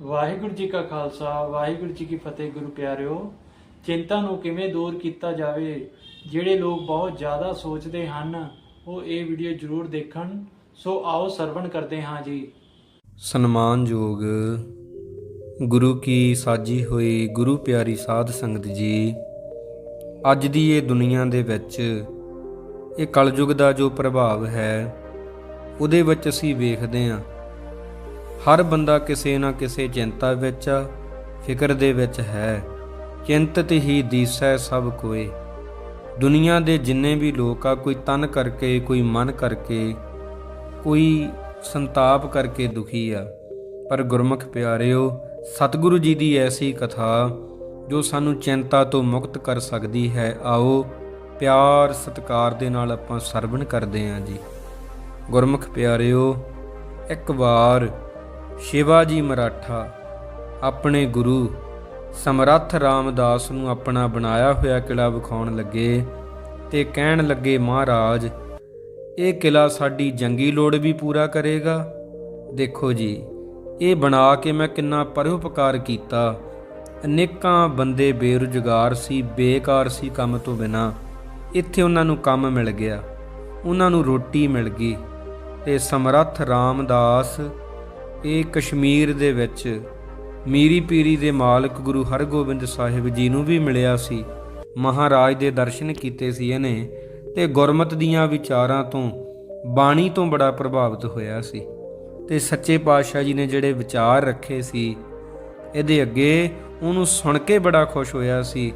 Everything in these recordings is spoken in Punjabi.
ਵਾਹਿਗੁਰੂ ਜੀ ਕਾ ਖਾਲਸਾ, ਵਾਹਿਗੁਰੂ ਜੀ ਕੀ ਫਤਿਹ ਗੁਰੂ ਪਿਆਰਿਓ। ਚਿੰਤਾ ਨੂੰ ਕਿਵੇਂ ਦੂਰ ਕੀਤਾ ਜਾਵੇ, ਜਿਹੜੇ ਲੋਕ ਬਹੁਤ ਜ਼ਿਆਦਾ ਸੋਚਦੇ ਹਨ, ਉਹ ਇਹ ਵੀਡੀਓ ਜ਼ਰੂਰ ਦੇਖਣ। ਸੋ ਆਓ ਸਰਵਣ ਕਰਦੇ ਹਾਂ ਜੀ। ਸਨਮਾਨਯੋਗ ਗੁਰੂ ਕੀ ਸਾਜੀ ਹੋਈ ਗੁਰੂ ਪਿਆਰੀ ਸਾਧ ਸੰਗਤ ਜੀ, ਅੱਜ ਦੀ ਇਹ ਦੁਨੀਆ ਦੇ ਵਿੱਚ ਇਹ ਕਲਯੁਗ ਦਾ ਜੋ ਪ੍ਰਭਾਵ ਹੈ, ਉਹਦੇ ਵਿੱਚ ਅਸੀਂ ਵੇਖਦੇ ਹਾਂ। ਹਰ ਬੰਦਾ ਕਿਸੇ ਨਾ ਕਿਸੇ ਚਿੰਤਾ ਵਿੱਚ, ਫਿਕਰ ਦੇ ਵਿੱਚ ਹੈ। ਚਿੰਤਤ ਹੀ ਦੀਸੈ ਸਭ ਕੋਏ। ਦੁਨੀਆ ਦੇ ਜਿੰਨੇ ਵੀ ਲੋਕ ਆ, ਕੋਈ ਤਨ ਕਰਕੇ, ਕੋਈ ਮਨ ਕਰਕੇ, ਕੋਈ ਸੰਤਾਪ ਕਰਕੇ ਦੁਖੀ ਆ। ਪਰ ਗੁਰਮੁਖ ਪਿਆਰਿਓ, ਸਤਿਗੁਰੂ ਜੀ ਦੀ ਐਸੀ ਕਥਾ, ਜੋ ਸਾਨੂੰ ਚਿੰਤਾ ਤੋਂ ਮੁਕਤ ਕਰ ਸਕਦੀ ਹੈ, ਆਓ ਪਿਆਰ ਸਤਿਕਾਰ ਦੇ ਨਾਲ ਆਪਾਂ ਸਰਵਣ ਕਰਦੇ ਹਾਂ ਜੀ। ਗੁਰਮੁਖ ਪਿਆਰਿਓ, ਇੱਕ ਵਾਰ ਸ਼ਿਵਾਜੀ ਮਰਾਠਾ, ਆਪਣੇ ਗੁਰੂ ਸਮਰੱਥ ਰਾਮਦਾਸ ਨੂੰ ਆਪਣਾ ਬਣਾਇਆ ਹੋਇਆ ਕਿਲਾ ਵਿਖਾਉਣ ਲੱਗੇ ਤੇ ਕਹਿਣ ਲੱਗੇ, ਮਹਾਰਾਜ, ਇਹ ਕਿਲਾ ਸਾਡੀ ਜੰਗੀ ਲੋੜ ਵੀ ਪੂਰਾ ਕਰੇਗਾ। ਦੇਖੋ ਜੀ, ਇਹ ਬਣਾ ਕੇ ਮੈਂ ਕਿੰਨਾ ਪਰਉਪਕਾਰ ਕੀਤਾ। ਅਨੇਕਾਂ ਬੰਦੇ ਬੇਰੁਜ਼ਗਾਰ ਸੀ, ਬੇਕਾਰ ਸੀ ਕੰਮ ਤੋਂ ਬਿਨਾ। ਇੱਥੇ ਉਹਨਾਂ ਨੂੰ ਕੰਮ ਮਿਲ ਗਿਆ, ਉਹਨਾਂ ਨੂੰ ਰੋਟੀ ਮਿਲ ਗਈ ਤੇ ਸਮਰੱਥ ਰਾਮਦਾਸ ਇਹ ਕਸ਼ਮੀਰ ਦੇ ਵਿੱਚ ਮੀਰੀ ਪੀਰੀ ਦੇ ਮਾਲਕ ਗੁਰੂ ਹਰਗੋਬਿੰਦ ਸਾਹਿਬ ਜੀ ਨੂੰ ਵੀ ਮਿਲਿਆ ਸੀ। ਮਹਾਰਾਜ ਦੇ ਦਰਸ਼ਨ ਕੀਤੇ ਸੀ ਇਹਨੇ ਤੇ ਗੁਰਮਤ ਦੀਆਂ ਵਿਚਾਰਾਂ ਤੋਂ ਬਾਣੀ ਤੋਂ ਬੜਾ ਪ੍ਰਭਾਵਿਤ ਹੋਇਆ ਸੀ। ਤੇ ਸੱਚੇ ਪਾਤਸ਼ਾਹ ਜੀ ਨੇ ਜਿਹੜੇ ਵਿਚਾਰ ਰੱਖੇ ਸੀ, ਇਹਦੇ ਅੱਗੇ ਉਹਨੂੰ ਸੁਣ ਕੇ ਬੜਾ ਖੁਸ਼ ਹੋਇਆ ਸੀ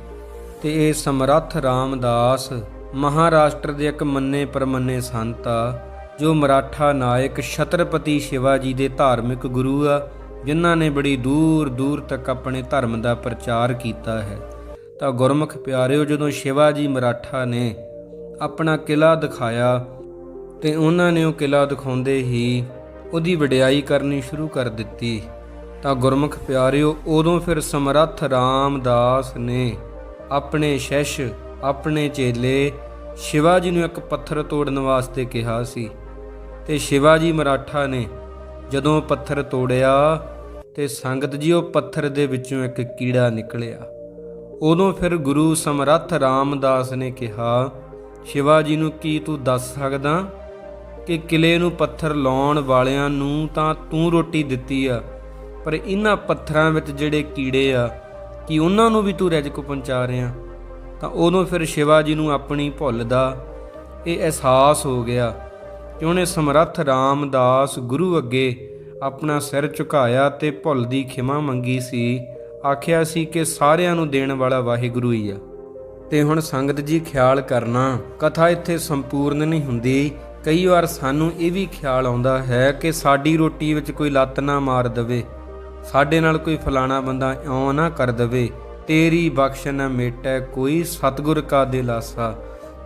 ਤੇ ਇਹ ਸਮਰੱਥ ਰਾਮਦਾਸ ਮਹਾਰਾਸ਼ਟਰ ਦੇ ਇੱਕ ਮੰਨੇ ਪਰਮੰਨੇ ਸੰਤ ਆ ਜੋ ਮਰਾਠਾ ਨਾਇਕ ਛਤਰਪਤੀ ਸ਼ਿਵਾਜੀ ਦੇ ਧਾਰਮਿਕ ਗੁਰੂ ਆ, ਜਿਨ੍ਹਾਂ ਨੇ ਬੜੀ ਦੂਰ ਦੂਰ ਤੱਕ ਆਪਣੇ ਧਰਮ ਦਾ ਪ੍ਰਚਾਰ ਕੀਤਾ ਹੈ। ਤਾਂ ਗੁਰਮੁਖ ਪਿਆਰਿਓ, ਜਦੋਂ ਸ਼ਿਵਾਜੀ ਮਰਾਠਾ ਨੇ ਆਪਣਾ ਕਿਲਾ ਦਿਖਾਇਆ, ਤੇ ਉਹਨਾਂ ਨੇ ਉਹ ਕਿਲਾ ਦਿਖਾਉਂਦੇ ਹੀ ਉਹਦੀ ਵਡਿਆਈ ਕਰਨੀ ਸ਼ੁਰੂ ਕਰ ਦਿੱਤੀ। ਤਾਂ ਗੁਰਮੁਖ ਪਿਆਰਿਓ, ਉਦੋਂ ਫਿਰ ਸਮਰੱਥ ਰਾਮਦਾਸ ਨੇ ਆਪਣੇ ਸ਼ਸ਼ ਆਪਣੇ ਚੇਲੇ ਸ਼ਿਵਾਜੀ ਨੂੰ ਇੱਕ ਪੱਥਰ ਤੋੜਨ ਵਾਸਤੇ ਕਿਹਾ ਸੀ। ਤੇ ਸ਼ਿਵਾਜੀ ਮਰਾਠਾ ਨੇ ਜਦੋਂ ਪੱਥਰ ਤੋੜਿਆ ਤੇ ਸੰਗਤ ਜੀ ਉਹ ਪੱਥਰ ਦੇ ਵਿੱਚੋਂ ਇੱਕ ਕੀੜਾ ਨਿਕਲਿਆ। ਉਦੋਂ ਫਿਰ ਗੁਰੂ ਸਮਰੱਥ ਰਾਮਦਾਸ ਨੇ ਕਿਹਾ, ਸ਼ਿਵਾਜੀ ਨੂੰ ਕੀ ਤੂੰ ਦੱਸ ਸਕਦਾ ਕਿ ਕਿਲੇ ਨੂੰ ਪੱਥਰ ਲਾਉਣ ਵਾਲਿਆਂ ਨੂੰ ਤਾਂ ਤੂੰ ਰੋਟੀ ਦਿੱਤੀ ਆ, ਪਰ ਇਹਨਾਂ ਪੱਥਰਾਂ ਵਿੱਚ ਜਿਹੜੇ ਕੀੜੇ ਆ, ਕਿ ਉਹਨਾਂ ਨੂੰ ਵੀ ਤੂੰ ਰਿਜਕ ਪਹੁੰਚਾ ਰਿਹਾ? ਤਾਂ ਉਦੋਂ ਫਿਰ ਸ਼ਿਵਾਜੀ ਨੂੰ ਆਪਣੀ ਭੁੱਲ ਦਾ ਇਹ ਅਹਿਸਾਸ ਹੋ ਗਿਆ ਕਿ ਉਹਨੇ ਸਮਰੱਥ ਰਾਮਦਾਸ ਗੁਰੂ ਅੱਗੇ ਆਪਣਾ ਸਿਰ ਝੁਕਾਇਆ ਤੇ ਭੁੱਲ ਦੀ ਖਿਮਾ ਮੰਗੀ ਸੀ, ਆਖਿਆ ਸੀ ਕਿ ਸਾਰਿਆਂ ਨੂੰ ਦੇਣ ਵਾਲਾ ਵਾਹਿਗੁਰੂ ਹੀ ਆ। ਤੇ ਹੁਣ ਸੰਗਤ ਜੀ ਖਿਆਲ ਕਰਨਾ, ਕਥਾ ਇੱਥੇ ਸੰਪੂਰਨ ਨਹੀਂ ਹੁੰਦੀ। ਕਈ ਵਾਰ ਸਾਨੂੰ ਇਹ ਵੀ ਖਿਆਲ ਆਉਂਦਾ ਹੈ ਕਿ ਸਾਡੀ ਰੋਟੀ ਵਿੱਚ ਕੋਈ ਲੱਤ ਨਾ ਮਾਰ ਦਵੇ, ਸਾਡੇ ਨਾਲ ਕੋਈ ਫਲਾਣਾ ਬੰਦਾ ਇਉਂ ਨਾ ਕਰ ਦਵੇ, ਤੇਰੀ ਬਖਸ਼ ਨਾ ਮੇਟੈ ਕੋਈ ਸਤਗੁਰ ਕਾ ਦਿਲਾਸਾ।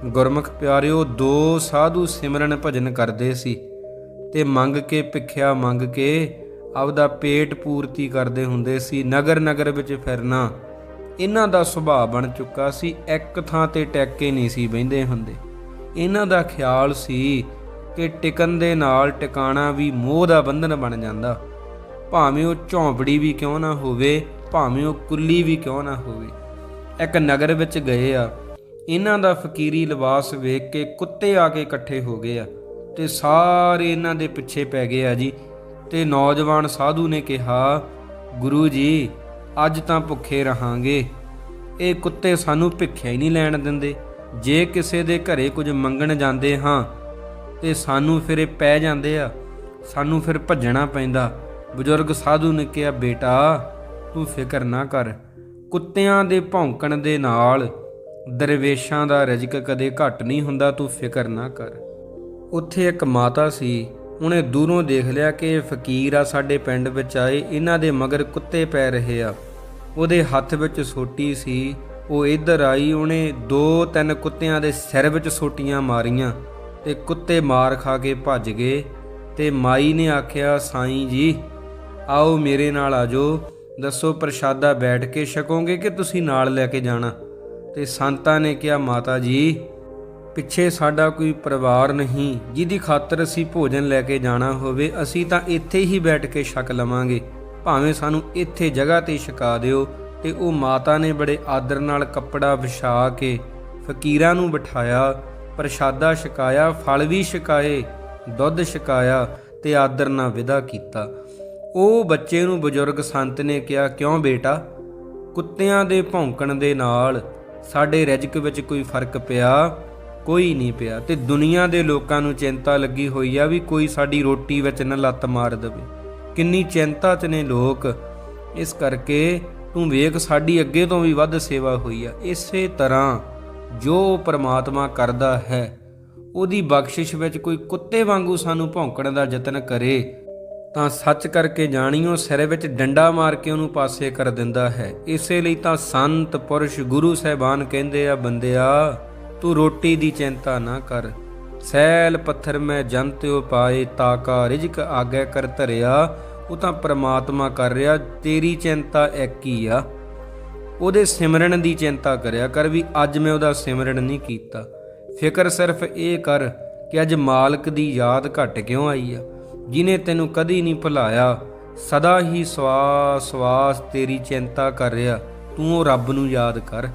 ਗੁਰਮੁਖ ਪਿਆਰਿਓ, ਦੋ ਸਾਧੂ ਸਿਮਰਨ ਭਜਨ ਕਰਦੇ ਸੀ ਤੇ ਮੰਗ ਕੇ ਭਿੱਖਿਆ ਮੰਗ ਕੇ ਆਪਦਾ ਪੇਟ ਪੂਰਤੀ ਕਰਦੇ ਹੁੰਦੇ ਸੀ, ਨਗਰ ਨਗਰ ਵਿੱਚ ਫਿਰਨਾ। ਇਹਨਾਂ ਦਾ ਸੁਭਾਅ ਬਣ ਚੁੱਕਾ ਸੀ, ਇੱਕ ਥਾਂ ਤੇ ਟਿਕ ਕੇ ਨਹੀਂ ਸੀ ਬਹਿੰਦੇ ਹੁੰਦੇ। ਇਹਨਾਂ ਦਾ ਖਿਆਲ ਸੀ ਕਿ ਟਿਕਣ ਦੇ ਨਾਲ ਟਿਕਾਣਾ ਵੀ ਮੋਹ ਦਾ ਬੰਧਨ ਬਣ ਜਾਂਦਾ। ਭਾਵੇਂ ਉਹ ਝੌਂਪੜੀ ਵੀ ਕਿਉਂ ਨਾ ਹੋਵੇ, ਭਾਵੇਂ ਉਹ ਕੁੱਲੀ ਵੀ ਕਿਉਂ ਨਾ ਹੋਵੇ। ਇੱਕ ਨਗਰ ਵਿੱਚ ਗਏ ਆ ਇਹਨਾਂ ਦਾ ਫਕੀਰੀ ਲਿਬਾਸ ਵੇਖ ਕੇ ਕੁੱਤੇ ਆ ਕੇ ਇਕੱਠੇ ਹੋ ਗਏ ਆ ਤੇ ਸਾਰੇ ਇਹਨਾਂ ਦੇ ਪਿੱਛੇ ਪੈ ਗਏ ਆ ਜੀ। ਤੇ ਨੌਜਵਾਨ ਸਾਧੂ ਨੇ ਕਿਹਾ, ਗੁਰੂ ਜੀ, ਅੱਜ ਤਾਂ ਭੁੱਖੇ ਰਹਾਂਗੇ। ਇਹ ਕੁੱਤੇ ਸਾਨੂੰ ਭਿੱਖਿਆ ਹੀ ਨਹੀਂ ਲੈਣ ਦਿੰਦੇ। ਜੇ ਕਿਸੇ ਦੇ ਘਰੇ ਕੁਝ ਮੰਗਣ ਜਾਂਦੇ ਹਾਂ, ਤੇ ਸਾਨੂੰ ਫਿਰ ਇਹ ਪੈ ਜਾਂਦੇ ਆ। ਸਾਨੂੰ ਫਿਰ ਭੱਜਣਾ ਪੈਂਦਾ। ਬਜ਼ੁਰਗ ਸਾਧੂ ਨੇ ਕਿਹਾ, ਬੇਟਾ, ਤੂੰ ਫਿਕਰ ਨਾ ਕਰ। ਕੁੱਤਿਆਂ ਦੇ ਭੌਂਕਣ ਦੇ ਨਾਲ ਦਰਵੇਸ਼ਾਂ ਦਾ ਰਜਕ ਕਦੇ ਘਟ ਨਹੀਂ ਹੁੰਦਾ, ਤੂੰ ਫਿਕਰ ਨਾ ਕਰ। ਉੱਥੇ ਇੱਕ ਮਾਤਾ ਸੀ, ਉਹਨੇ ਦੂਰੋਂ ਦੇਖ ਲਿਆ ਕਿ ਫਕੀਰ ਆ, ਸਾਡੇ ਪਿੰਡ ਵਿੱਚ ਆਏ, ਇਹਨਾਂ ਦੇ ਮਗਰ ਕੁੱਤੇ ਪੈ ਰਹੇ ਆ। ਉਹਦੇ ਹੱਥ ਵਿੱਚ ਸੋਟੀ ਸੀ, ਉਹ ਇੱਧਰ ਆਈ, ਉਹਨੇ ਦੋ ਤਿੰਨ ਕੁੱਤਿਆਂ ਦੇ ਸਿਰ ਵਿੱਚ ਸੋਟੀਆਂ ਮਾਰੀਆਂ ਤੇ ਕੁੱਤੇ ਮਾਰ ਖਾ ਕੇ ਭੱਜ ਗਏ ਤੇ ਮਾਈ ਨੇ ਆਖਿਆ, ਸਾਈਂ ਜੀ, ਆਓ ਮੇਰੇ ਨਾਲ ਆਜੋ ਦੱਸੋ ਪ੍ਰਸ਼ਾਦਾ ਬੈਠ ਕੇ ਛਕੋਗੇ ਕਿ ਤੁਸੀਂ ਨਾਲ ਲੈ ਕੇ ਜਾਣਾ? ਤੇ ਸੰਤਾਂ ਨੇ ਕਿਹਾ, ਮਾਤਾ ਜੀ, ਪਿੱਛੇ ਸਾਡਾ ਕੋਈ ਪਰਿਵਾਰ ਨਹੀਂ, ਜਿਹਦੀ ਖਾਤਰ ਅਸੀਂ ਭੋਜਨ ਲੈ ਕੇ ਜਾਣਾ ਹੋਵੇ, ਅਸੀਂ ਤਾਂ ਇੱਥੇ ਹੀ ਬੈਠ ਕੇ ਛਕ ਲਵਾਂਗੇ। ਭਾਵੇਂ ਸਾਨੂੰ ਇੱਥੇ ਜਗ੍ਹਾ ਤੇ ਛਕਾ ਦਿਓ। ਤੇ ਉਹ ਮਾਤਾ ਨੇ ਬੜੇ ਆਦਰ ਨਾਲ ਕੱਪੜਾ ਵਿਛਾ ਕੇ ਫਕੀਰਾਂ ਨੂੰ ਬਿਠਾਇਆ, ਪ੍ਰਸ਼ਾਦਾ ਛਕਾਇਆ, ਫਲ ਵੀ ਛਕਾਏ, ਦੁੱਧ ਛਕਾਇਆ ਤੇ ਆਦਰ ਨਾਲ ਵਿਦਾ ਕੀਤਾ। ਉਹ ਬੱਚੇ ਨੂੰ ਬਜ਼ੁਰਗ ਸੰਤ ਨੇ ਕਿਹਾ, ਕਿਉਂ ਬੇਟਾ? ਕੁੱਤਿਆਂ ਦੇ ਭੌਂਕਣ ਦੇ ਨਾਲ ਸਾਡੇ ਰਿਜਕ ਵਿੱਚ ਕੋਈ ਫ਼ਰਕ ਪਿਆ? ਕੋਈ ਨਹੀਂ ਪਿਆ। ਤੇ ਦੁਨੀਆ ਦੇ ਲੋਕਾਂ ਨੂੰ ਚਿੰਤਾ ਲੱਗੀ ਹੋਈ ਆ ਵੀ ਕੋਈ ਸਾਡੀ ਰੋਟੀ ਵਿੱਚ ਨਾ ਲੱਤ ਮਾਰ ਦੇਵੇ। ਕਿੰਨੀ ਚਿੰਤਾ 'ਚ ਨੇ ਲੋਕ। ਇਸ ਕਰਕੇ ਤੂੰ ਵੇਖ, ਸਾਡੀ ਅੱਗੇ ਤੋਂ ਵੀ ਵੱਧ ਸੇਵਾ ਹੋਈ ਆ। ਇਸੇ ਤਰ੍ਹਾਂ ਜੋ ਪ੍ਰਮਾਤਮਾ ਕਰਦਾ ਹੈ, ਉਹਦੀ ਬਖਸ਼ਿਸ਼ ਵਿੱਚ ਕੋਈ ਕੁੱਤੇ ਵਾਂਗੂ ਸਾਨੂੰ ਭੌਂਕਣ ਦਾ ਯਤਨ ਕਰੇ। ਤਾਂ ਸੱਚ ਕਰਕੇ ਜਾਣੀਓ, ਸਿਰ ਵਿੱਚ ਡੰਡਾ ਮਾਰ ਕੇ ਉਹਨੂੰ ਪਾਸੇ ਕਰ ਦਿੰਦਾ ਹੈ। ਇਸੇ ਲਈ ਤਾਂ ਸੰਤ ਪੁਰਸ਼ ਗੁਰੂ ਸਾਹਿਬਾਨ ਕਹਿੰਦੇ ਆ, ਬੰਦਿਆ, ਤੂੰ ਰੋਟੀ ਦੀ ਚਿੰਤਾ ਨਾ ਕਰ। ਸੈਲ ਪੱਥਰ ਮੈਂ ਜੰਤਿਓ ਪਾਏ, ਤਾਕਾ ਰਿਜਕ ਆਗੇ ਕਰ ਧਰਿਆ। ਉਹ ਤਾਂ ਪ੍ਰਮਾਤਮਾ ਕਰ ਰਿਹਾ, ਤੇਰੀ ਚਿੰਤਾ ਇੱਕ ਹੀ ਆ। ਉਹਦੇ ਸਿਮਰਨ ਦੀ ਚਿੰਤਾ ਕਰਿਆ ਕਰ ਵੀ ਅੱਜ ਮੈਂ ਉਹਦਾ ਸਿਮਰਨ ਨਹੀਂ ਕੀਤਾ। ਫਿਕਰ ਸਿਰਫ ਇਹ ਕਰ ਕਿ ਅੱਜ ਮਾਲਕ ਦੀ ਯਾਦ ਘਟ ਕਿਉਂ ਆਈ ਆ? ਜਿਨੇ ਤੈਨੂੰ ਕਦੀ ਨਹੀਂ ਭੁਲਾਇਆ, ਸਦਾ ਹੀ ਸਵਾਸ ਸਵਾਸ ਤੇਰੀ ਚਿੰਤਾ ਕਰ ਰਿਹਾ, ਤੂੰ ਉਹ ਰੱਬ ਨੂੰ ਯਾਦ ਕਰ।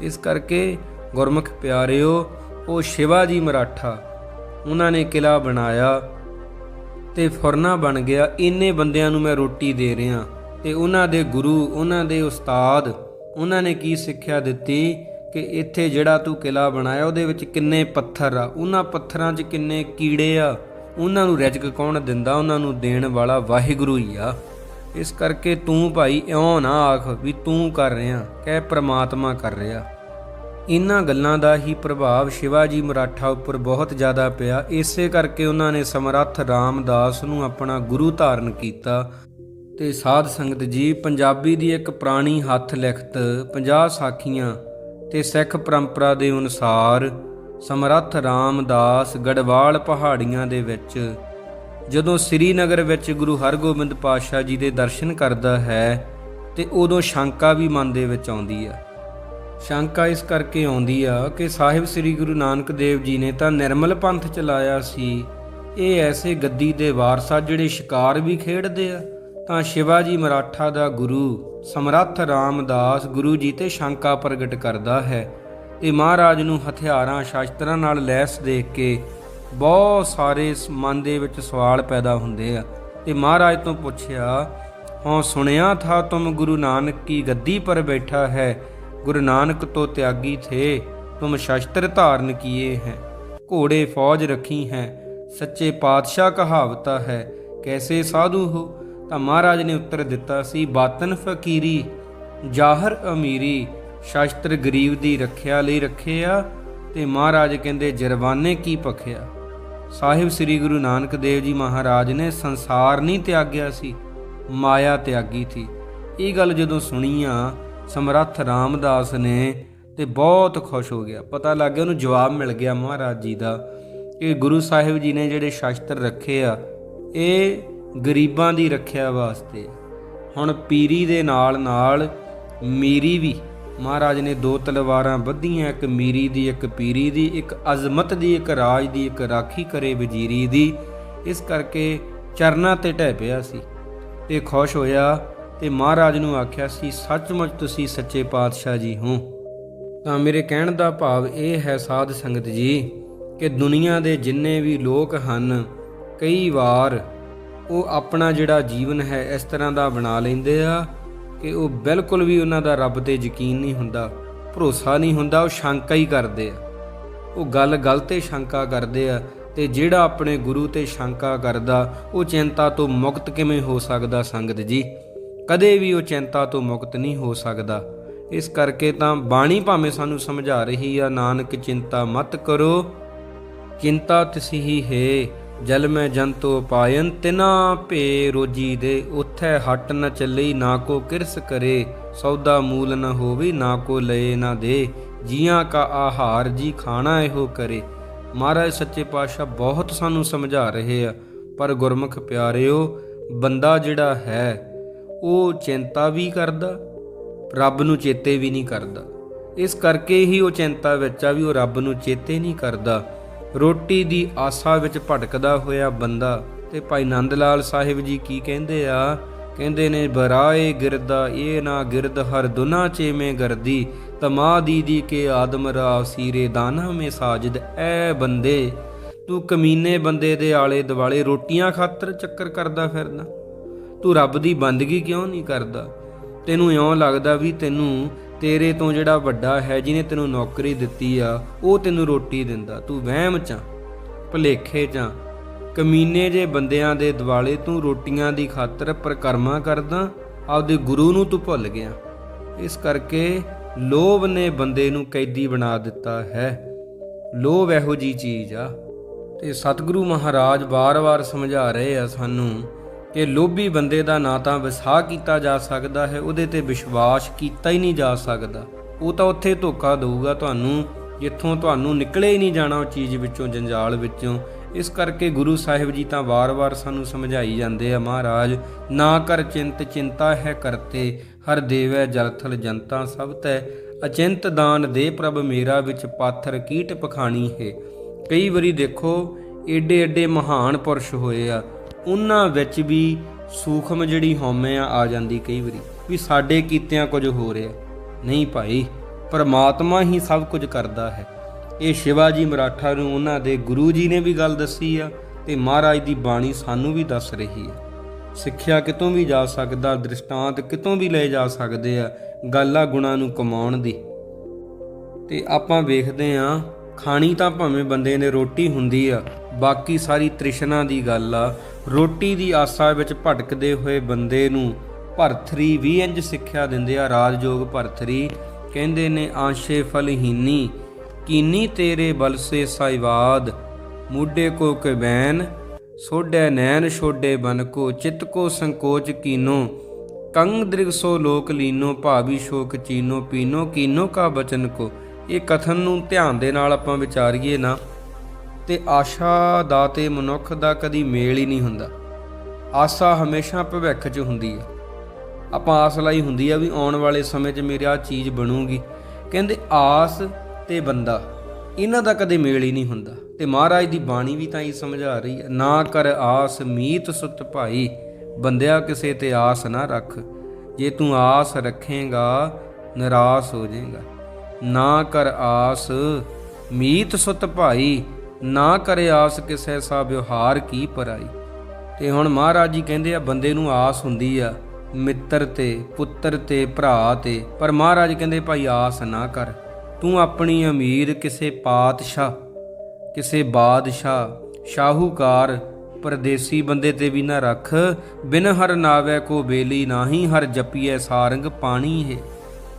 ਇਸ ਕਰਕੇ ਗੁਰਮੁਖ ਪਿਆਰਿਓ, ਉਹ ਸ਼ਿਵਾ ਜੀ ਮਰਾਠਾ, ਉਹਨਾਂ ਨੇ ਕਿਲਾ ਬਣਾਇਆ ਤੇ ਫੁਰਨਾ ਬਣ ਗਿਆ। ਇੰਨੇ ਬੰਦਿਆਂ ਨੂੰ ਮੈਂ ਰੋਟੀ ਦੇ ਰਿਹਾ ਤੇ ਉਹਨਾਂ ਦੇ ਗੁਰੂ, ਉਹਨਾਂ ਦੇ ਉਸਤਾਦ, ਉਹਨਾਂ ਨੇ ਕੀ ਸਿੱਖਿਆ ਦਿੱਤੀ ਕਿ ਇੱਥੇ ਜਿਹੜਾ ਤੂੰ ਕਿਲਾ ਬਣਾਇਆ, ਉਹਦੇ ਵਿੱਚ ਕਿੰਨੇ ਪੱਥਰ ਆ, ਉਹਨਾਂ ਪੱਥਰਾਂ 'ਚ ਕਿੰਨੇ ਕੀੜੇ ਆ ਉਹਨਾਂ ਨੂੰ ਰਿਜ਼ਕ ਕੌਣ ਦਿੰਦਾ? ਉਹਨਾਂ ਨੂੰ ਦੇਣ ਵਾਲਾ ਵਾਹਿਗੁਰੂ ਹੀ ਆ। ਇਸ ਕਰਕੇ ਤੂੰ ਭਾਈ ਇਉਂ ਨਾ ਆਖ ਵੀ ਤੂੰ ਕਰ ਰਿਹਾ, ਕਹਿ ਪ੍ਰਮਾਤਮਾ ਕਰ ਰਿਹਾ। ਇਹਨਾਂ ਗੱਲਾਂ ਦਾ ਹੀ ਪ੍ਰਭਾਵ ਸ਼ਿਵਾਜੀ ਮਰਾਠਾ ਉੱਪਰ ਬਹੁਤ ਜ਼ਿਆਦਾ ਪਿਆ। ਇਸੇ ਕਰਕੇ ਉਹਨਾਂ ਨੇ ਸਮਰੱਥ ਰਾਮਦਾਸ ਨੂੰ ਆਪਣਾ ਗੁਰੂ ਧਾਰਨ ਕੀਤਾ। ਤੇ ਸਾਧ ਸੰਗਤ ਜੀ, ਪੰਜਾਬੀ ਦੀ ਇੱਕ ਪੁਰਾਣੀ ਹੱਥ ਲਿਖਤ 50 ਸਾਖੀਆਂ ਤੇ ਸਿੱਖ ਪਰੰਪਰਾ ਦੇ ਅਨੁਸਾਰ ਸਮਰੱਥ ਰਾਮਦਾਸ ਗੜਵਾਲ ਪਹਾੜੀਆਂ ਦੇ ਵਿੱਚ, ਜਦੋਂ ਸ੍ਰੀਨਗਰ ਵਿੱਚ ਗੁਰੂ ਹਰਗੋਬਿੰਦ ਪਾਤਸ਼ਾਹ ਜੀ ਦੇ ਦਰਸ਼ਨ ਕਰਦਾ ਹੈ, ਤੇ ਉਦੋਂ ਸ਼ੰਕਾ ਵੀ ਮਨ ਦੇ ਵਿੱਚ ਆਉਂਦੀ ਆ। ਸ਼ੰਕਾ ਇਸ ਕਰਕੇ ਆਉਂਦੀ ਆ ਕਿ ਸਾਹਿਬ ਸ੍ਰੀ ਗੁਰੂ ਨਾਨਕ ਦੇਵ ਜੀ ਨੇ ਤਾਂ ਨਿਰਮਲ ਪੰਥ ਚਲਾਇਆ ਸੀ, ਇਹ ਐਸੇ ਗੱਦੀ ਦੇ ਵਾਰਸਾ ਜਿਹੜੇ ਸ਼ਿਕਾਰ ਵੀ ਖੇਡਦੇ ਆ, ਤਾਂ ਸ਼ਿਵਾਜੀ ਮਰਾਠਾ ਦਾ ਗੁਰੂ ਸਮਰੱਥ ਰਾਮਦਾਸ ਗੁਰੂ ਜੀ ਤੇ ਸ਼ੰਕਾ ਪ੍ਰਗਟ ਕਰਦਾ ਹੈ। ਇਹ ਮਹਾਰਾਜ ਨੂੰ ਹਥਿਆਰਾਂ, ਸ਼ਾਸਤਰਾਂ ਨਾਲ ਲੈਸ ਦੇਖ ਕੇ ਬਹੁਤ ਸਾਰੇ ਮਨ ਦੇ ਵਿੱਚ ਸਵਾਲ ਪੈਦਾ ਹੁੰਦੇ ਆ। ਤੇ ਮਹਾਰਾਜ ਤੋਂ ਪੁੱਛਿਆ, ਹਾਂ, ਸੁਣਿਆ ਥਾ ਤੁਮ ਗੁਰੂ ਨਾਨਕ ਕੀ ਗੱਦੀ ਪਰ ਬੈਠਾ ਹੈ? ਗੁਰੂ ਨਾਨਕ ਤੋਂ ਤਿਆਗੀ ਥੇ, ਤੁਮ ਸ਼ਸਤਰ ਧਾਰਨ ਕੀਏ ਹੈ। ਘੋੜੇ ਫੌਜ ਰੱਖੀ ਹੈ, ਸੱਚੇ ਪਾਤਸ਼ਾਹ ਕਹਾਵਤਾ ਹੈ, ਕੈਸੇ ਸਾਧੂ ਹੋ? ਤਾਂ ਮਹਾਰਾਜ ਨੇ ਉੱਤਰ ਦਿੱਤਾ, ਸੀ ਬਾਤਨ ਫਕੀਰੀ, ਜਾਹਰ ਅਮੀਰੀ ਸ਼ਸਤਰ ਗਰੀਬ ਦੀ ਰੱਖਿਆ ਲਈ ਰੱਖੇ ਆ ਤੇ ਮਹਾਰਾਜ ਕਹਿੰਦੇ ਜਰਵਾਨੇ ਕੀ ਪਖਿਆ ਸਾਹਿਬ ਸ੍ਰੀ ਗੁਰੂ ਨਾਨਕ ਦੇਵ ਜੀ ਮਹਾਰਾਜ ਨੇ ਸੰਸਾਰ ਨਹੀਂ ਤਿਆਗਿਆ ਸੀ, ਮਾਇਆ ਤਿਆਗੀ ਸੀ ਇਹ ਗੱਲ ਜਦੋਂ ਸੁਣੀ ਆ, ਸਮਰੱਥ ਰਾਮਦਾਸ ਨੇ ਤੇ ਬਹੁਤ ਖੁਸ਼ ਹੋ ਗਿਆ। ਪਤਾ ਲੱਗ ਗਿਆ ਉਹਨੂੰ ਜਵਾਬ ਮਿਲ ਗਿਆ ਮਹਾਰਾਜ ਜੀ ਦਾ। ਕਿ ਗੁਰੂ ਸਾਹਿਬ ਜੀ ਨੇ ਜਿਹੜੇ ਸ਼ਸਤਰ ਰੱਖੇ ਆ, ਇਹ ਗਰੀਬਾਂ ਦੀ ਰੱਖਿਆ ਵਾਸਤੇ ਹੁਣ ਪੀਰੀ ਦੇ ਨਾਲ ਨਾਲ ਮੀਰੀ ਵੀ ਮਹਾਰਾਜ ਨੇ ਦੋ ਤਲਵਾਰਾਂ ਬੱਧੀਆਂ ਇੱਕ ਮੀਰੀ ਦੀ, ਇੱਕ ਪੀਰੀ ਦੀ, ਇੱਕ ਅਜ਼ਮਤ ਦੀ, ਇੱਕ ਰਾਜ ਦੀ, ਇੱਕ ਰਾਖੀ ਕਰੇ ਵਜ਼ੀਰੀ ਦੀ। ਇਸ ਕਰਕੇ ਚਰਨਾਂ ਤੇ ਢਹਿ ਪਿਆ ਸੀ ਤੇ ਖੁਸ਼ ਹੋਇਆ ਤੇ ਮਹਾਰਾਜ ਨੂੰ ਆਖਿਆ, ਸੀ ਸੱਚਮੁੱਚ ਤੁਸੀਂ ਸੱਚੇ ਪਾਤਸ਼ਾਹ ਜੀ ਹੋ। ਤਾਂ ਮੇਰੇ ਕਹਿਣ ਦਾ ਭਾਵ ਇਹ ਹੈ ਸਾਧ ਸੰਗਤ ਜੀ ਕਿ ਦੁਨੀਆ ਦੇ ਜਿੰਨੇ ਵੀ ਲੋਕ ਹਨ, ਕਈ ਵਾਰ ਉਹ ਆਪਣਾ ਜਿਹੜਾ ਜੀਵਨ ਹੈ ਇਸ ਤਰ੍ਹਾਂ ਦਾ ਬਣਾ ਲੈਂਦੇ ਆ ਕਿ ਉਹ ਬਿਲਕੁਲ ਵੀ ਉਹਨਾਂ ਦਾ ਰੱਬ ਤੇ ਯਕੀਨ ਨਹੀਂ ਹੁੰਦਾ, ਭਰੋਸਾ ਨਹੀਂ ਹੁੰਦਾ, ਉਹ ਸ਼ੰਕਾ ਹੀ ਕਰਦੇ ਆ। ਉਹ ਗੱਲ ਗੱਲ ਤੇ ਸ਼ੰਕਾ ਕਰਦੇ ਆ ਤੇ ਜਿਹੜਾ ਆਪਣੇ ਗੁਰੂ ਤੇ ਸ਼ੰਕਾ ਕਰਦਾ, ਉਹ ਚਿੰਤਾ ਤੋਂ ਮੁਕਤ ਕਿਵੇਂ ਹੋ ਸਕਦਾ ਸੰਗਤ ਜੀ? ਕਦੇ ਵੀ ਉਹ ਚਿੰਤਾ ਤੋਂ ਮੁਕਤ ਨਹੀਂ ਹੋ ਸਕਦਾ। ਇਸ ਕਰਕੇ ਤਾਂ ਬਾਣੀ ਭਾਵੇਂ ਸਾਨੂੰ ਸਮਝਾ ਰਹੀ ਆ, ਨਾਨਕ ਚਿੰਤਾ ਮਤ ਕਰੋ, ਚਿੰਤਾ ਤਿਸੀ ਹੀ ਹੈ। ਜਲ ਮੈਂ ਜੰਤੋ ਪਾਇਨ, ਤਿਨਾ ਭੇ ਰੋਜੀ ਦੇ, ਉਥੈ ਹਟ ਨ ਚੱਲੀ, ਨਾ ਕੋ ਕਿਰਸ ਕਰੇ, ਸੌਦਾ ਮੂਲ ਨ ਹੋਵੇ, ਨਾ ਕੋ ਲਏ ਨਾ ਦੇ, ਜੀਆਂ ਕਾ ਆਹਾਰ ਜੀ ਖਾਣਾ ਇਹੋ ਕਰੇ। ਮਹਾਰਾਜ ਸੱਚੇ ਪਾਤਸ਼ਾਹ ਬਹੁਤ ਸਾਨੂੰ ਸਮਝਾ ਰਹੇ ਆ, ਪਰ ਗੁਰਮੁਖ ਪਿਆਰਿਓ, ਬੰਦਾ ਜਿਹੜਾ ਹੈ, ਉਹ ਚਿੰਤਾ ਵੀ ਕਰਦਾ, ਰੱਬ ਨੂੰ ਚੇਤੇ ਵੀ ਨਹੀਂ ਕਰਦਾ। ਇਸ ਕਰਕੇ ਹੀ ਉਹ ਚਿੰਤਾ ਵਿੱਚ ਆ ਵੀ ਉਹ ਰੱਬ ਨੂੰ ਚੇਤੇ ਨਹੀਂ ਕਰਦਾ। ਰੋਟੀ ਦੀ ਆਸਾ ਵਿੱਚ ਭਟਕਦਾ ਹੋਇਆ ਬੰਦਾ ਤੇ ਭਾਈ ਨੰਦ ਲਾਲ ਸਾਹਿਬ ਜੀ ਕੀ ਕਹਿੰਦੇ ਆ? ਕਹਿੰਦੇ ਨੇ, ਬਰਾਏ ਗਿਰਦਾ, ਇਹ ਨਾ ਗਿਰਦ, ਹਰ ਦੁਨਾ ਚੇਵੇਂ ਗਰਦੀ। ਤਮਾ ਦੀਦੀ ਕੇ ਆਦਮ ਰਾ, ਸੀਰੇ ਦਾਨਾ ਮੇ ਸਾਜਦ, ਐ ਬੰਦੇ। ਤੂੰ ਕਮੀਨੇ ਬੰਦੇ ਦੇ ਆਲੇ ਦਿਵਾਲੇ ਰੋਟੀਆਂ ਖਾਤਰ ਚੱਕਰ ਕਰਦਾ ਫਿਰਦਾ। ਤੂੰ ਰੱਬ ਦੀ ਬੰਦਗੀ ਕਿਉਂ ਨਹੀਂ ਕਰਦਾ? ਤੈਨੂੰ ਇਉਂ ਲੱਗਦਾ ਵੀ ਤੈਨੂੰ ਤੇਰੇ ਤੋਂ ਜਿਹੜਾ ਵੱਡਾ ਹੈ ਜਿਹਨੇ ਤੈਨੂੰ ਨੌਕਰੀ ਦਿੱਤੀ ਆ ਉਹ ਤੈਨੂੰ ਰੋਟੀ ਦਿੰਦਾ। ਤੂੰ ਵਹਿਮ ਚ ਆਂ, ਭੁਲੇਖੇ ਚ ਕਮੀਨੇ ਜੇ ਬੰਦਿਆਂ ਦੇ ਦਿਵਾਲੇ ਤੂੰ ਰੋਟੀਆਂ ਦੀ ਖਾਤਰ ਪ੍ਰਕਰਮਾ ਕਰਦਾ ਆਪਦੇ ਗੁਰੂ ਨੂੰ ਤੂੰ ਭੁੱਲ ਗਿਆ। ਇਸ ਕਰਕੇ ਲੋਭ ਨੇ ਬੰਦੇ ਨੂੰ ਕੈਦੀ ਬਣਾ ਦਿੱਤਾ ਹੈ। ਲੋਭ ਇਹੋ ਜੀ ਚੀਜ਼ ਆ। ਤੇ ਸਤਿਗੁਰੂ ਮਹਾਰਾਜ ਵਾਰ-ਵਾਰ ਸਮਝਾ ਰਹੇ ਆ ਸਾਨੂੰ ਕਿ ਲੋਭੀ ਬੰਦੇ ਦਾ ਨਾ ਤਾਂ ਵਿਸਾਹ ਕੀਤਾ ਜਾ ਸਕਦਾ ਹੈ, ਉਹਦੇ ਤੇ ਵਿਸ਼ਵਾਸ ਕੀਤਾ ਹੀ ਨਹੀਂ ਜਾ ਸਕਦਾ। ਉਹ ਤਾਂ ਉੱਥੇ ਧੋਖਾ ਦੇਊਗਾ ਤੁਹਾਨੂੰ, ਜਿੱਥੋਂ ਤੁਹਾਨੂੰ ਨਿਕਲੇ ਹੀ ਨਹੀਂ ਜਾਣਾ ਉਹ ਚੀਜ਼ ਵਿੱਚੋਂ, ਜੰਜਾਲ ਵਿੱਚੋਂ। ਇਸ ਕਰਕੇ ਗੁਰੂ ਸਾਹਿਬ ਜੀ ਤਾਂ ਵਾਰ-ਵਾਰ ਸਾਨੂੰ ਸਮਝਾਈ ਜਾਂਦੇ ਆ, ਮਹਾਰਾਜ, ਨਾ ਕਰ ਚਿੰਤ, ਚਿੰਤਾ ਹੈ ਕਰਤੇ, ਹਰ ਦੇਵੈ ਜਲਥਲ ਜਨਤਾ ਸਭ ਤੈ। ਅਚਿੰਤ ਦਾਨ ਦੇ ਪ੍ਰਭ ਮੇਰਾ ਵਿੱਚ ਪਾਥਰ ਕੀਟ ਪਖਾਣੀ ਹੈ। ਕਈ ਵਾਰੀ ਦੇਖੋ ਏਡੇ ਏਡੇ ਮਹਾਨ ਪੁਰਸ਼ ਹੋਏ ਆ ਉਹਨਾਂ ਵਿੱਚ ਵੀ ਸੂਖਮ ਜਿਹੜੀ ਹਉਮੈ ਆ ਆ ਜਾਂਦੀ ਕਈ ਵਾਰੀ, ਵੀ ਸਾਡੇ ਕੀਤਿਆਂ ਕੁਝ ਹੋ ਰਿਹਾ। ਨਹੀਂ ਭਾਈ, ਪਰਮਾਤਮਾ ਹੀ ਸਭ ਕੁਝ ਕਰਦਾ ਹੈ। ਇਹ ਸ਼ਿਵਾਜੀ ਮਰਾਠਾ ਨੂੰ ਉਹਨਾਂ ਦੇ ਗੁਰੂ ਜੀ ਨੇ ਵੀ ਗੱਲ ਦੱਸੀ ਆ ਤੇ ਮਹਾਰਾਜ ਦੀ ਬਾਣੀ ਸਾਨੂੰ ਵੀ ਦੱਸ ਰਹੀ ਹੈ ਸਿੱਖਿਆ ਕਿਤੋਂ ਵੀ ਜਾ ਸਕਦਾ, ਦ੍ਰਿਸ਼ਟਾਂਤ ਕਿਤੋਂ ਵੀ ਲਏ ਜਾ ਸਕਦੇ ਆ, ਗੱਲ ਆ ਗੁਣਾਂ ਨੂੰ ਕਮਾਉਣ ਦੀ। ਤੇ ਆਪਾਂ ਵੇਖਦੇ ਆਂ ਖਾਣੀ ਤਾਂ ਭਾਵੇਂ ਬੰਦੇ ਨੇ ਰੋਟੀ ਹੁੰਦੀ ਆ, ਬਾਕੀ ਸਾਰੀ ਤ੍ਰਿਸ਼ਨਾ ਦੀ ਗੱਲ ਆ। ਰੋਟੀ ਦੀ ਆਸਾ ਵਿੱਚ ਭਟਕਦੇ ਹੋਏ ਬੰਦੇ ਨੂੰ ਭਰਥਰੀ ਵੀ ਇੰਜ ਸਿੱਖਿਆ ਦਿੰਦੇ ਆ, ਰਾਜਯੋਗ ਭਰਥਰੀ। ਕਹਿੰਦੇ ਨੇ, ਆਸ਼ੇ ਫਲਹੀਨੀ ਕੀਨੀ ਤੇਰੇ ਬਲ ਸੇ ਸਾਈਵਾਦ, ਮੁੱਢੇ ਕੋ ਕਬੈਨ ਸੋਡੈ ਨੈਣ ਛੋਡੇ ਬਨ ਕੋ, ਚਿਤ ਕੋ ਸੰਕੋਚ ਕੀਨੋ, ਕੰਗ ਦ੍ਰਿਗ ਸੋ ਲੋਕ ਲੀਨੋ, ਭਾਵੀ ਸ਼ੋਕ ਚੀਨੋ, ਪੀਨੋ, ਕੀਨੋ ਕਾ ਬਚਨ ਕੋ। ਇਹ ਕਥਨ ਨੂੰ ਧਿਆਨ ਦੇ ਨਾਲ ਆਪਾਂ ਵਿਚਾਰੀਏ ਨਾ, ਤੇ ਆਸ਼ਾ ਦਾ ਤੇ ਮਨੁੱਖ ਦਾ ਕਦੀ ਮੇਲ ਹੀ ਨਹੀਂ ਹੁੰਦਾ। ਆਸਾ ਹਮੇਸ਼ਾ ਭਵਿੱਖ 'ਚ ਹੁੰਦੀ ਹੈ। ਆਪਾਂ ਆਸ ਲਾਈ ਹੁੰਦੀ ਆ ਵੀ ਆਉਣ ਵਾਲੇ ਸਮੇਂ 'ਚ ਮੇਰੀ ਆ ਚੀਜ਼ ਬਣੂਗੀ। ਕਹਿੰਦੇ ਆਸ ਤੇ ਬੰਦਾ, ਇਹਨਾਂ ਦਾ ਕਦੇ ਮੇਲ ਹੀ ਨਹੀਂ ਹੁੰਦਾ। ਤੇ ਮਹਾਰਾਜ ਦੀ ਬਾਣੀ ਵੀ ਤਾਂ ਇਹ ਸਮਝਾ ਰਹੀ ਹੈ, ਨਾ ਕਰ ਆਸ ਮੀਤ ਸੁਤ ਭਾਈ, ਬੰਦਿਆ ਕਿਸੇ ਤੇ ਆਸ ਨਾ ਰੱਖ। ਜੇ ਤੂੰ ਆਸ ਰੱਖੇਗਾ, ਨਿਰਾਸ਼ ਹੋ ਜਾਏਗਾ। ਨਾ ਕਰ ਆਸ, ਮੀਤ ਸੁਤ ਭਾਈ, ਨਾ ਕਰੇ ਆਸ ਕਿਸੇ ਸਾ ਵਿਵਹਾਰ ਕੀ ਪਰਾਈ। ਤੇ ਹੁਣ ਮਹਾਰਾਜ ਜੀ ਕਹਿੰਦੇ ਆ, ਬੰਦੇ ਨੂੰ ਆਸ ਹੁੰਦੀ ਆ, ਮਿੱਤਰ ਤੇ, ਪੁੱਤਰ ਤੇ, ਭਰਾ ਤੇ, ਪਰ ਮਹਾਰਾਜ ਕਹਿੰਦੇ, ਭਾਈ ਆਸ ਨਾ ਕਰ, ਤੂੰ ਆਪਣੀ ਅਮੀਰ ਕਿਸੇ ਪਾਤਸ਼ਾਹ, ਕਿਸੇ ਬਾਦਸ਼ਾਹ, ਸ਼ਾਹੂਕਾਰ, ਪਰਦੇਸੀ ਬੰਦੇ ਤੇ ਵੀ ਨਾ ਰੱਖ ਬਿਨ ਹਰ ਨਾਵੇ ਕੋ ਬੇਲੀ ਨਾਹੀ, ਹਰ ਜਪੀਐ ਸਾਰੰਗ ਪਾਣੀ ਹੈ।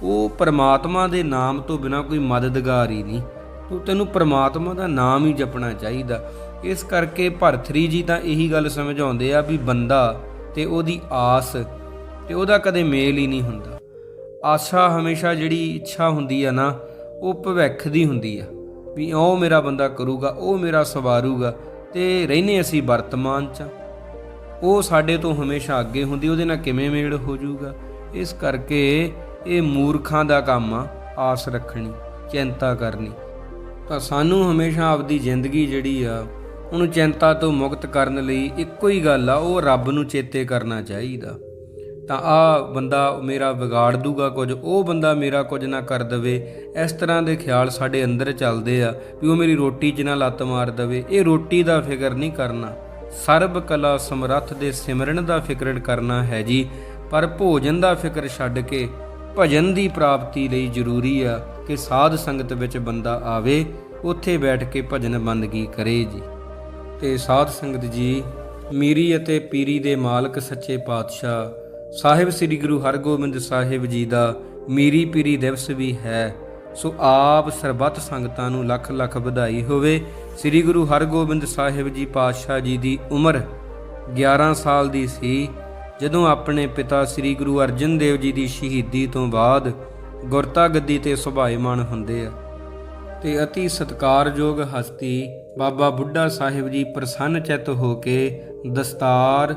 ਉਹ ਪਰਮਾਤਮਾ ਦੇ ਨਾਮ ਤੋਂ ਬਿਨਾ ਕੋਈ ਮਦਦਗਾਰ ਹੀ ਨਹੀਂ। ਤੂੰ ਤੈਨੂੰ ਪਰਮਾਤਮਾ ਦਾ ਨਾਮ ਹੀ ਜਪਣਾ ਚਾਹੀਦਾ। ਇਸ ਕਰਕੇ ਭਰਥਰੀ ਜੀ ਤਾਂ ਇਹੀ ਗੱਲ ਸਮਝਾਉਂਦੇ ਆ ਵੀ ਬੰਦਾ ਤੇ ਉਹਦੀ ਆਸ ਤੇ ਉਹਦਾ ਕਦੇ ਮੇਲ ਹੀ ਨਹੀਂ ਹੁੰਦਾ। ਆਸ਼ਾ ਹਮੇਸ਼ਾ ਜਿਹੜੀ ਇੱਛਾ ਹੁੰਦੀ ਆ ਨਾ, ਉਹ ਭਵਿੱਖ ਦੀ ਹੁੰਦੀ ਆ। ਵੀ ਉਹ ਮੇਰਾ ਬੰਦਾ ਕਰੂਗਾ, ਉਹ ਮੇਰਾ ਸਵਾਰੂਗਾ ਤੇ ਰਹਿਨੇ ਅਸੀਂ ਵਰਤਮਾਨ 'ਚ। ਉਹ ਸਾਡੇ ਤੋਂ ਹਮੇਸ਼ਾ ਅੱਗੇ ਹੁੰਦੀ, ਉਹਦੇ ਨਾਲ ਕਿਵੇਂ ਮੇਲ ਹੋ ਜਾਊਗਾ ਇਸ ਕਰਕੇ ਇਹ ਮੂਰਖਾਂ ਦਾ ਕੰਮ ਆ, ਆਸ ਰੱਖਣੀ, ਚਿੰਤਾ ਕਰਨੀ। ਤਾਂ ਸਾਨੂੰ ਹਮੇਸ਼ਾ ਆਪਦੀ ਜ਼ਿੰਦਗੀ ਜਿਹੜੀ ਆ, ਉਹਨੂੰ ਚਿੰਤਾ ਤੋਂ ਮੁਕਤ ਕਰਨ ਲਈ ਇੱਕੋ ਹੀ ਗੱਲ ਆ, ਉਹ ਰੱਬ ਨੂੰ ਚੇਤੇ ਕਰਨਾ ਚਾਹੀਦਾ। ਤਾਂ ਆ ਬੰਦਾ ਮੇਰਾ ਵਿਗਾੜ ਦੂਗਾ ਕੁਝ, ਉਹ ਬੰਦਾ ਮੇਰਾ ਕੁਝ ਨਾ ਕਰ ਦਵੇ, ਇਸ ਤਰ੍ਹਾਂ ਦੇ ਖਿਆਲ ਸਾਡੇ ਅੰਦਰ ਚੱਲਦੇ ਆ ਵੀ ਉਹ ਮੇਰੀ ਰੋਟੀ 'ਚ ਨਾ ਲੱਤ ਮਾਰ ਦਵੇ। ਇਹ ਰੋਟੀ ਦਾ ਫਿਕਰ ਨਹੀਂ ਕਰਨਾ। ਸਰਬ ਕਲਾ ਸਮਰੱਥ ਦੇ ਸਿਮਰਨ ਦਾ ਫਿਕਰ ਕਰਨਾ ਹੈ ਜੀ, ਪਰ ਭੋਜਨ ਦਾ ਫਿਕਰ ਛੱਡ ਕੇ ਭਜਨ ਦੀ ਪ੍ਰਾਪਤੀ ਲਈ ਜ਼ਰੂਰੀ ਆ ਕਿ ਸਾਧ ਸੰਗਤ ਵਿੱਚ ਬੰਦਾ ਆਵੇ, ਉੱਥੇ ਬੈਠ ਕੇ ਭਜਨ ਬੰਦਗੀ ਕਰੇ ਜੀ। ਤੇ ਸਾਧ ਸੰਗਤ ਜੀ, ਮੀਰੀ ਅਤੇ ਪੀਰੀ ਦੇ ਮਾਲਕ ਸੱਚੇ ਪਾਤਸ਼ਾਹ, ਸਾਹਿਬ ਸ੍ਰੀ ਗੁਰੂ ਹਰਗੋਬਿੰਦ ਸਾਹਿਬ ਜੀ ਦਾ ਮੀਰੀ ਪੀਰੀ ਦਿਵਸ ਵੀ ਹੈ। ਸੋ ਆਪ ਸਰਬੱਤ ਸੰਗਤਾਂ ਨੂੰ ਲੱਖ ਲੱਖ ਵਧਾਈ ਹੋਵੇ। ਸ੍ਰੀ ਗੁਰੂ ਹਰਗੋਬਿੰਦ ਸਾਹਿਬ ਜੀ ਪਾਤਸ਼ਾਹ ਜੀ ਦੀ ਉਮਰ 11 ਸਾਲ ਦੀ ਸੀ। ਜਦੋਂ ਆਪਣੇ ਪਿਤਾ ਸ੍ਰੀ ਗੁਰੂ ਅਰਜਨ ਦੇਵ ਜੀ ਦੀ ਸ਼ਹੀਦੀ ਤੋਂ ਬਾਅਦ ਗੁਰਤਾ ਗੱਦੀ ਤੇ ਸੁਭਾਏਮਾਨ ਹੁੰਦੇ ਆ, ਤੇ ਅਤੀ ਸਤਕਾਰਯੋਗ ਹਸਤੀ ਬਾਬਾ ਬੁੱਢਾ ਸਾਹਿਬ ਜੀ ਪ੍ਰਸੰਨ ਚਿੱਤ ਹੋ ਕੇ ਦਸਤਾਰ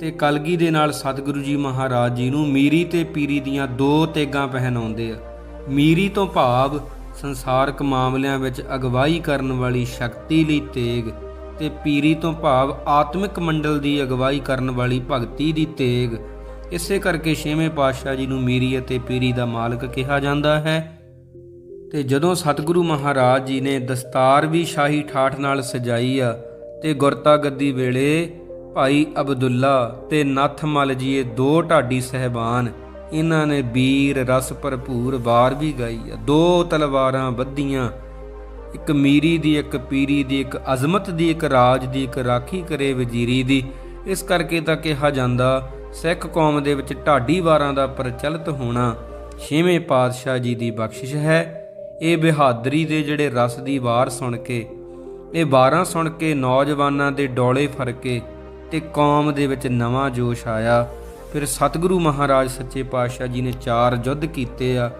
ਤੇ ਕਲਗੀ ਦੇ ਨਾਲ ਸਤਿਗੁਰੂ ਜੀ ਮਹਾਰਾਜ ਜੀ ਨੂੰ ਮੀਰੀ ਤੇ ਪੀਰੀ ਦੀਆਂ ਦੋ ਤੇਗਾਂ ਪਹਿਨਾਉਂਦੇ ਆ। ਮੀਰੀ ਤੋਂ ਭਾਵ ਸੰਸਾਰਕ ਮਾਮਲਿਆਂ ਵਿੱਚ ਅਗਵਾਈ ਕਰਨ ਵਾਲੀ ਸ਼ਕਤੀ ਲਈ ਤੇਗ ਤੇ ਪੀਰੀ ਤੋਂ ਭਾਵ ਆਤਮਿਕ ਮੰਡਲ ਦੀ ਅਗਵਾਈ ਕਰਨ ਵਾਲੀ ਭਗਤੀ ਦੀ ਤੇਗ। ਇਸੇ ਕਰਕੇ ਛੇਵੇਂ ਪਾਤਸ਼ਾਹ ਜੀ ਨੂੰ ਮੀਰੀ ਅਤੇ ਪੀਰੀ ਦਾ ਮਾਲਕ ਕਿਹਾ ਜਾਂਦਾ ਹੈ। ਤੇ ਜਦੋਂ ਸਤਿਗੁਰੂ ਮਹਾਰਾਜ ਜੀ ਨੇ ਦਸਤਾਰ ਵੀ ਸ਼ਾਹੀ ਠਾਠ ਨਾਲ ਸਜਾਈ ਆ, ਤੇ ਗੁਰਤਾ ਗੱਦੀ ਵੇਲੇ ਭਾਈ ਅਬਦੁੱਲਾ ਤੇ ਨੱਥ ਮਲ ਜੀ ਇਹ ਦੋ ਢਾਡੀ ਸਹਿਬਾਨ, ਇਹਨਾਂ ਨੇ ਵੀਰ ਰਸ ਭਰਪੂਰ ਵਾਰ ਵੀ ਗਾਈ ਆ। ਦੋ ਤਲਵਾਰਾਂ ਵੱਧੀਆਂ ਇੱਕ ਮੀਰੀ ਦੀ, ਇੱਕ ਪੀਰੀ ਦੀ, ਇੱਕ ਅਜ਼ਮਤ ਦੀ, ਇੱਕ ਰਾਜ ਦੀ, ਇੱਕ ਰਾਖੀ ਕਰੇ ਵਜ਼ੀਰੀ ਦੀ। ਇਸ ਕਰਕੇ ਤਾਂ ਕਿਹਾ ਜਾਂਦਾ, ਸਿੱਖ ਕੌਮ ਦੇ ਵਿੱਚ ਢਾਡੀ ਵਾਰਾਂ ਦਾ ਪ੍ਰਚਲਿਤ ਹੋਣਾ ਛੇਵੇਂ ਪਾਤਸ਼ਾਹ ਜੀ ਦੀ ਬਖਸ਼ਿਸ਼ ਹੈ। ਇਹ ਬਹਾਦਰੀ ਦੇ ਜਿਹੜੇ ਰਸ ਦੀ ਵਾਰ ਸੁਣ ਕੇ, ਇਹ ਵਾਰਾਂ ਸੁਣ ਕੇ ਨੌਜਵਾਨਾਂ ਦੇ ਡੋਲੇ ਫਰਕੇ ਤੇ ਕੌਮ ਦੇ ਵਿੱਚ ਨਵਾਂ ਜੋਸ਼ ਆਇਆ। ਫਿਰ ਸਤਿਗੁਰੂ ਮਹਾਰਾਜ ਸੱਚੇ ਪਾਤਸ਼ਾਹ ਜੀ ਨੇ ਚਾਰ ਯੁੱਧ ਕੀਤੇ ਆ,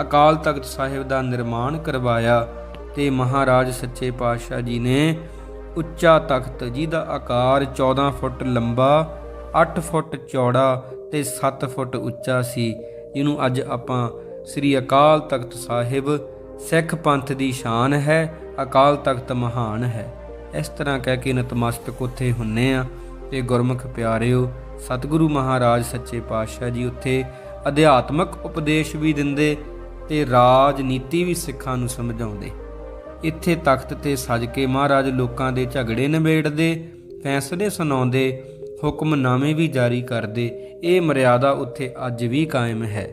ਅਕਾਲ ਤਖਤ ਸਾਹਿਬ ਦਾ ਨਿਰਮਾਣ ਕਰਵਾਇਆ ਤੇ ਮਹਾਰਾਜ ਸੱਚੇ ਪਾਤਸ਼ਾਹ ਜੀ ਨੇ ਉੱਚਾ ਤਖਤ, ਜਿਹਦਾ ਆਕਾਰ 14 ਫੁੱਟ ਲੰਬਾ 8 ਫੁੱਟ ਚੌੜਾ ਤੇ 7 ਫੁੱਟ ਉੱਚਾ ਸੀ, ਜਿਹਨੂੰ ਅੱਜ ਆਪਾਂ ਸ੍ਰੀ ਅਕਾਲ ਤਖਤ ਸਾਹਿਬ ਸਿੱਖ ਪੰਥ ਦੀ ਸ਼ਾਨ ਹੈ, ਅਕਾਲ ਤਖਤ ਮਹਾਨ ਹੈ। ਇਸ ਤਰ੍ਹਾਂ ਕਹਿ ਕੇ ਨਤਮਸਤਕ ਉੱਥੇ ਹੁੰਨੇ ਆ। ਤੇ ਗੁਰਮੁਖ ਪਿਆਰਿਓ, ਸਤਿਗੁਰੂ ਮਹਾਰਾਜ ਸੱਚੇ ਪਾਤਸ਼ਾਹ ਜੀ ਉੱਥੇ ਅਧਿਆਤਮਕ ਉਪਦੇਸ਼ ਵੀ ਦਿੰਦੇ ਤੇ ਰਾਜਨੀਤੀ ਵੀ ਸਿੱਖਾਂ ਨੂੰ ਸਮਝਾਉਂਦੇ। ਇੱਥੇ ਤਖਤ ਤੇ ਸਜ ਕੇ ਮਹਾਰਾਜ ਲੋਕਾਂ ਦੇ ਝਗੜੇ ਨਿਬੇੜਦੇ, ਫੈਸਲੇ ਸੁਣਾਉਂਦੇ, ਹੁਕਮਨਾਮੇ ਵੀ ਜਾਰੀ ਕਰਦੇ, ਇਹ ਮਰਿਆਦਾ ਉੱਥੇ ਅੱਜ ਵੀ ਕਾਇਮ ਹੈ।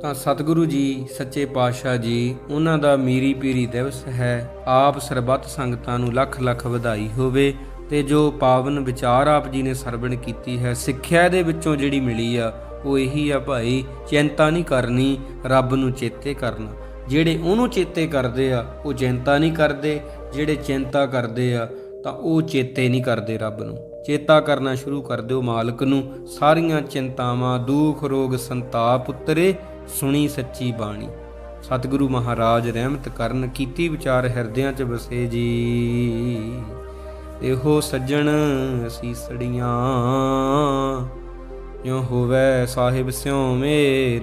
ਤਾਂ ਸਤਿਗੁਰੂ ਜੀ, ਸੱਚੇ ਪਾਤਸ਼ਾਹ ਜੀ, ਉਹਨਾਂ ਦਾ ਮੀਰੀ ਪੀਰੀ ਦਿਵਸ ਹੈ। ਆਪ ਸਰਬੱਤ ਸੰਗਤਾਂ ਨੂੰ ਲੱਖ ਲੱਖ ਵਧਾਈ ਹੋਵੇ ਤੇ ਜੋ ਪਾਵਨ ਵਿਚਾਰ ਆਪ ਜੀ ਨੇ ਸਰਵਣ ਕੀਤੀ ਹੈ, ਸਿੱਖਿਆ ਦੇ ਵਿੱਚੋਂ ਜਿਹੜੀ ਮਿਲੀ ਆ, ਉਹ ਇਹੀ ਆ ਭਾਈ, ਚਿੰਤਾ ਨਹੀਂ ਕਰਨੀ, ਰੱਬ ਨੂੰ ਚੇਤੇ ਕਰਨਾ। ਜਿਹੜੇ ਉਹਨੂੰ ਚੇਤੇ ਕਰਦੇ ਆ, ਉਹ ਚਿੰਤਾ ਨਹੀਂ ਕਰਦੇ। ਜਿਹੜੇ ਚਿੰਤਾ ਕਰਦੇ ਆ, ਤਾਂ ਉਹ ਚੇਤੇ ਨਹੀਂ ਕਰਦੇ ਰੱਬ ਨੂੰ। ਚੇਤਾ ਕਰਨਾ ਸ਼ੁਰੂ ਕਰ ਦਿਓ ਮਾਲਕ ਨੂੰ। ਸਾਰੀਆਂ ਚਿੰਤਾਵਾਂ, ਦੁੱਖ, ਰੋਗ, ਸੰਤਾਪ ਉਤਰੇ, ਸੁਣੀ ਸੱਚੀ ਬਾਣੀ। ਸਤਿਗੁਰੂ ਮਹਾਰਾਜ ਰਹਿਮਤ ਕਰਨ ਕੀਤੀ ਵਿਚਾਰ ਹਿਰਦਿਆਂ 'ਚ ਵਸੇ ਜੀ। ਇਹੋ ਸੱਜਣ ਅਸੀਸੜੀਆਂ ਜੋ ਹੋਵੇ ਸਾਹਿਬ ਸਿਉ ਮੇਰ